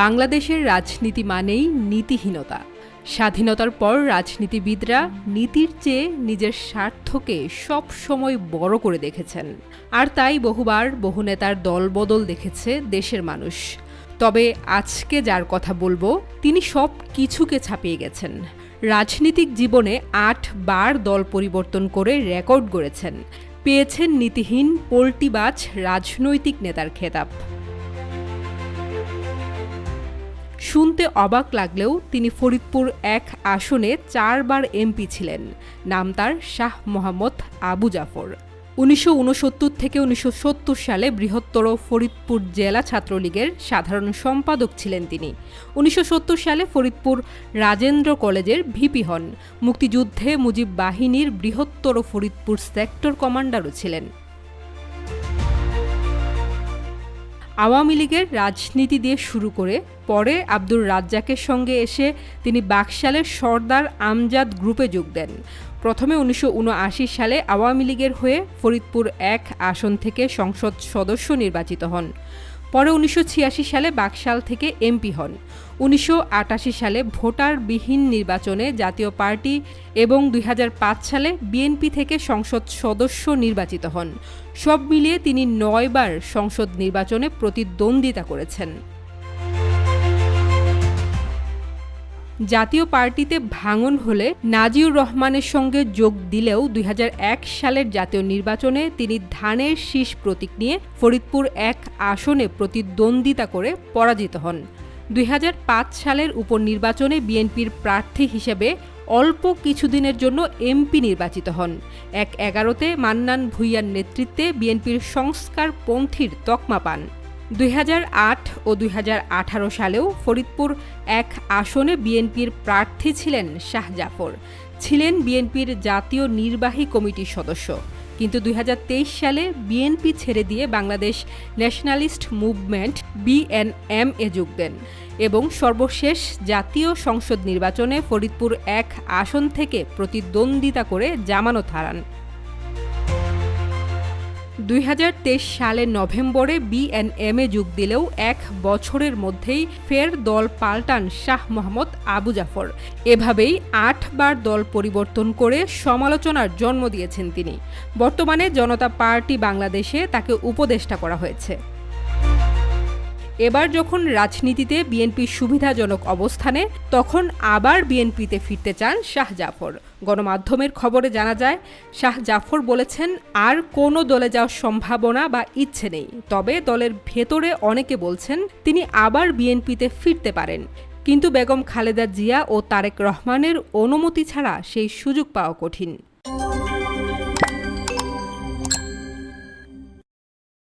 বাংলাদেশের রাজনীতি মানেই নীতিহীনতা। স্বাধীনতার পর রাজনীতিবিদরা নীতির চেয়ে নিজের স্বার্থকে সব সময় বড় করে দেখেছেন। আর তাই বহুবার বহু নেতার দলবদল দেখেছে দেশের মানুষ। তবে আজকে যার কথা বলব, তিনি সব কিছুকে ছাপিয়ে গেছেন। রাজনীতিক জীবনে আট বার দল পরিবর্তন করে রেকর্ড গড়েছেন। পেয়েছেন নীতিহীন, পোল্টিবাজ, রাজনৈতিক নেতার খেতাব। শুনতে অবাক লাগলেও তিনি ফরিদপুর এক আসনে চারবার এমপি ছিলেন। নাম তার শাহ মোহাম্মদ আবু জাফর। উনিশশো ঊনসত্তর থেকে উনিশশো সত্তর সালে বৃহত্তর ফরিদপুর জেলা ছাত্রলীগের সাধারণ সম্পাদক ছিলেন তিনি। উনিশশো সত্তর সালে ফরিদপুর রাজেন্দ্র কলেজের ভিপি হন। মুক্তিযুদ্ধে মুজিব বাহিনীর বৃহত্তর ফরিদপুর সেক্টর কমান্ডারও ছিলেন। আওয়ামী লীগের রাজনীতি দিয়ে শুরু করে পরে আব্দুর রাজ্জাকের সঙ্গে এসে তিনি বাকশালের সর্দার আমজাদ গ্রুপে যোগ দেন। প্রথমে উনিশশো উনআশি সালে আওয়ামী লীগের হয়ে ফরিদপুর এক আসন থেকে সংসদ সদস্য নির্বাচিত হন। পরে উনিশশো ছিয়াশি সালে বাকশাল থেকে এমপি হন। উনিশশো আটাশি সালে ভোটারবিহীন নির্বাচনে জাতীয় পার্টি এবং দুই হাজার পাঁচ সালে বিএনপি থেকে সংসদ সদস্য নির্বাচিত হন। সব মিলিয়ে তিনি নয়বার সংসদ নির্বাচনে প্রতিদ্বন্দ্বিতা করেছেন। জাতীয় পার্টিতে ভাঙন হলে নাজিউর রহমানের সঙ্গে যোগ দিলেও দুই হাজার এক সালের জাতীয় নির্বাচনে তিনি ধানের শীষ প্রতীক নিয়ে ফরিদপুর এক আসনে প্রতিদ্বন্দ্বিতা করে পরাজিত হন। দুই হাজার পাঁচ সালের উপনির্বাচনে বিএনপির প্রার্থী হিসেবে অল্প কিছুদিনের জন্য এমপি নির্বাচিত হন। এক এগারোতে মান্নান ভুইয়ার নেতৃত্বে বিএনপির সংস্কার সংস্কারপন্থীর তকমা পান। দুই হাজার আট ও দুই হাজার আঠারো সালেও ফরিদপুর এক আসনে বিএনপির প্রার্থী ছিলেন শাহ জাফর। ছিলেন বিএনপির জাতীয় নির্বাহী কমিটির সদস্য। কিন্তু দুই হাজার তেইশ সালে বিএনপি ছেড়ে দিয়ে বাংলাদেশ ন্যাশনালিস্ট মুভমেন্ট বিএনএম এ যোগ দেন এবং সর্বশেষ জাতীয় সংসদ নির্বাচনে ফরিদপুর এক আসন থেকে প্রতিদ্বন্দ্বিতা করে জামানত হারান। দুই হাজার তেইশ সালের নভেম্বরে বিএনএমে যোগ দিলেও এক বছরের মধ্যেই ফের দল পাল্টান শাহ মোহাম্মদ আবু জাফর। এভাবেই আটবার দল পরিবর্তন করে সমালোচনার জন্ম দিয়েছেন তিনি। বর্তমানে জনতা পার্টি বাংলাদেশে তাকে উপদেষ্টা করা হয়েছে। এবার যখন রাজনীতিতে বিএনপির সুবিধাজনক অবস্থানে, তখন আবার বিএনপিতে ফিরতে চান শাহ জাফর। গণমাধ্যমের খবরে জানা যায়, শাহ জাফর বলেছেন, আর কোনো দলে যাওয়ার সম্ভাবনা বা ইচ্ছে নেই। তবে দলের ভেতরে অনেকে বলছেন, তিনি আবার বিএনপিতে ফিরতে পারেন। কিন্তু বেগম খালেদা জিয়া ও তারেক রহমানের অনুমতি ছাড়া সেই সুযোগ পাওয়া কঠিন।